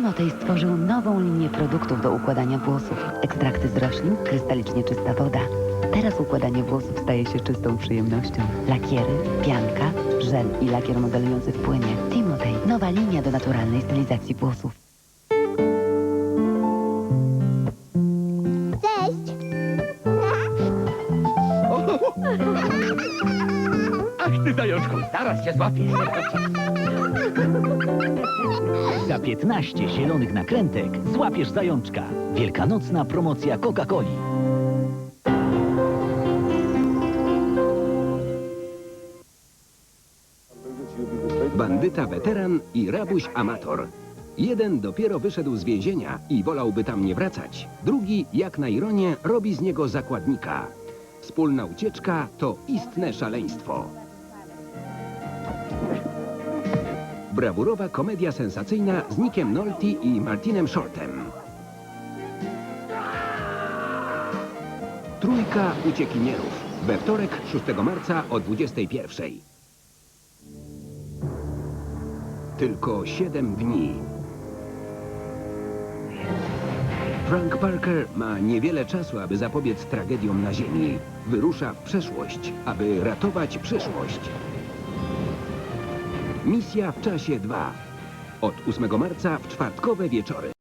Timotej stworzył nową linię produktów do układania włosów. Ekstrakty z roślin, krystalicznie czysta woda. Teraz układanie włosów staje się czystą przyjemnością. Lakiery, pianka, żel i lakier modelujący w płynie. Timotej, nowa linia do naturalnej stylizacji włosów. Cześć! Ach ty zajączku, zaraz cię złapię. Za 15 zielonych nakrętek złapiesz zajączka. Wielkanocna promocja Coca-Coli. Bandyta weteran i rabuś amator. Jeden dopiero wyszedł z więzienia i wolałby tam nie wracać. Drugi, jak na ironię, robi z niego zakładnika. Wspólna ucieczka to istne szaleństwo. Brawurowa komedia sensacyjna z Nickiem Nolte i Martinem Shortem. Trójka uciekinierów. We wtorek 6 marca o 21. Tylko 7 dni. Frank Parker ma niewiele czasu, aby zapobiec tragediom na Ziemi. Wyrusza w przeszłość, aby ratować przyszłość. Misja w czasie 2. Od 8 marca w czwartkowe wieczory.